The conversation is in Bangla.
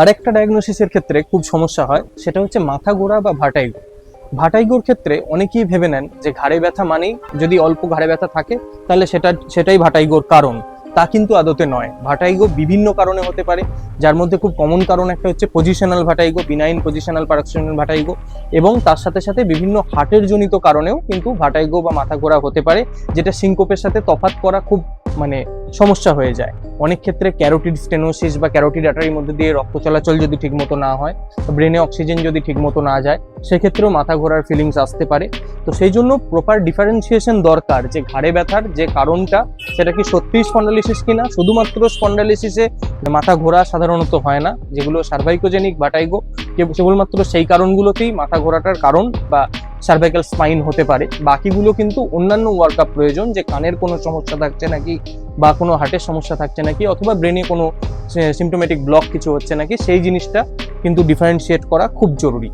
আরেকটা ডায়াগনোসিসের ক্ষেত্রে খুব সমস্যা হয়, সেটা হচ্ছে মাথা গোড়া বা ভাটাইগো ভাটাইগোর ক্ষেত্রে অনেকেই ভেবে নেন যে ঘাড়ে ব্যথা মানেই যদি অল্প ঘাড়ে ব্যথা থাকে, তাহলে সেটা, সেটাই ভাটাইগোর কারণ। তা কিন্তু আদতে নয়। ভাটাইগো বিভিন্ন কারণে হতে পারে, যার মধ্যে খুব কমন কারণ একটা হচ্ছে positional vertigo benign positional paroxysmal vertigo এবং তার সাথে সাথে বিভিন্ন হার্টের জনিত কারণেও কিন্তু ভাটাইগো বা মাথা ঘোরা হতে পারে, যেটা সিঙ্কোপের সাথে তফাৎ করা খুব মানে সমস্যা হয়ে যায়। অনেক ক্ষেত্রে ক্যারোটিড স্টেনোসিস বা ক্যারোটিড আটারির মধ্যে দিয়ে রক্ত চলাচল যদি ঠিকমতো না হয় ব্রেনে অক্সিজেন যদি ঠিকমতো না যায়, সেক্ষেত্রেও মাথা ঘোরার ফিলিংস আসতে পারে। তো সেই জন্য প্রপার ডিফারেন্সিয়েশন দরকার, যে ঘাড়ে ব্যথার যে কারণটা, সেটা কি সত্যিই স্পন্ডালিসিস কিনা? শুধুমাত্র স্পন্ডালিসিসে মাথা ঘোরা সাধারণত হয় না, যেগুলো সার্ভাইকোজেনিক বাটাইগো কেবলমাত্র সেই কারণগুলোতেই মাথা ঘোরাটার কারণ বা সার্ভাইকাল স্পাইন হতে পারে। বাকিগুলো কিন্তু অন্যান্য ওয়ার্কআপ প্রয়োজন, যে কানের কোনো সমস্যা থাকছে নাকি, বা কোনো হার্টের সমস্যা থাকছে নাকি, অথবা ব্রেনে কোনো সিমটোমেটিক ব্লক কিছু হচ্ছে নাকি, সেই জিনিসটা কিন্তু ডিফারেন্সিয়েট করা খুব জরুরি।